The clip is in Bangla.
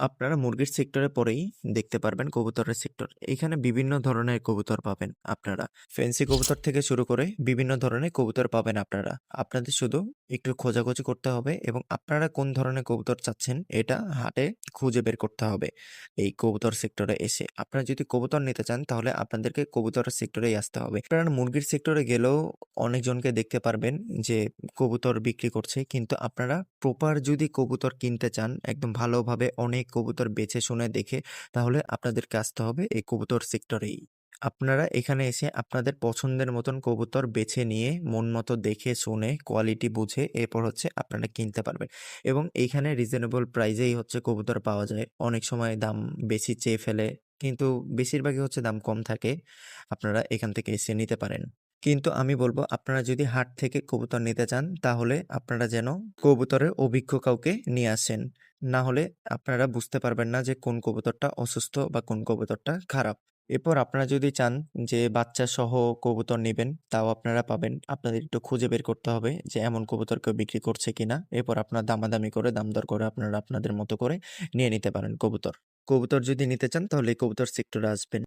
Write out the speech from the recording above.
আপনারা মুরগির সেক্টরে পরেই দেখতে পারবেন কবুতরের সেক্টর। এখানে বিভিন্ন ধরনের কবুতর পাবেন আপনারা। ফেন্সি কবুতর থেকে শুরু করে বিভিন্ন ধরনের কবুতর পাবেন আপনারা। আপনাদের শুধু একটু খোঁজাখুঁজি করতে হবে এবং আপনারা কোন ধরনের কবুতর চাচ্ছেন এটা হাটে খুঁজে বের করতে হবে এই কবুতর সেক্টরে এসে। আপনারা যদি কবুতর নিতে চান তাহলে আপনাদেরকে কবুতরের সেক্টরেই আসতে হবে। আপনারা মুরগির সেক্টরে গেলেও অনেকজনকে দেখতে পারবেন যে কবুতর বিক্রি করছে। কিন্তু আপনারা প্রপার যদি কবুতর কিনতে চান, একদম ভালোভাবে অনেক কবুতর বেছে শুনে দেখে তাহলে আপনাদেরকে আসতে হবে এই কবুতর সেক্টরেই। আপনারা এখানে এসে আপনাদের পছন্দের মতন কবুতর বেছে নিয়ে, মন মতো দেখে, শুনে কোয়ালিটি বুঝে এরপর হচ্ছে আপনারা কিনতে পারবেন এবং এইখানে রিজনেবল প্রাইজেই হচ্ছে কবুতর পাওয়া যায়। অনেক সময় দাম বেশি চেয়ে ফেলে, কিন্তু বেশিরভাগই হচ্ছে দাম কম থাকে। আপনারা এখান থেকে এসে নিতে পারেন। কিন্তু আমি বলব, আপনারা যদি হাট থেকে কবুতর নিতে চান, তাহলে আপনারা যেন কবুতরের অভিজ্ঞ কাউকে নিয়ে আসেন। না হলে আপনারা বুঝতে পারবেন না যে কোন কবুতরটা অসুস্থ বা কোন কবুতরটা খারাপ। এরপর আপনারা যদি চান যে বাচ্চা সহ কবুতর নেবেন, তাও আপনারা পাবেন। আপনাদের একটু খুঁজে বের করতে হবে যে এমন কবুতর কেউ বিক্রি করছে কিনা। এরপর আপনার দামাদামি করে দাম-দর করে আপনারা আপনাদের মতো করে নিয়ে নিতে পারেন কবুতর। কবুতর যদি নিতে চান, তাহলে কবুতর সেক্টরে আসবেন।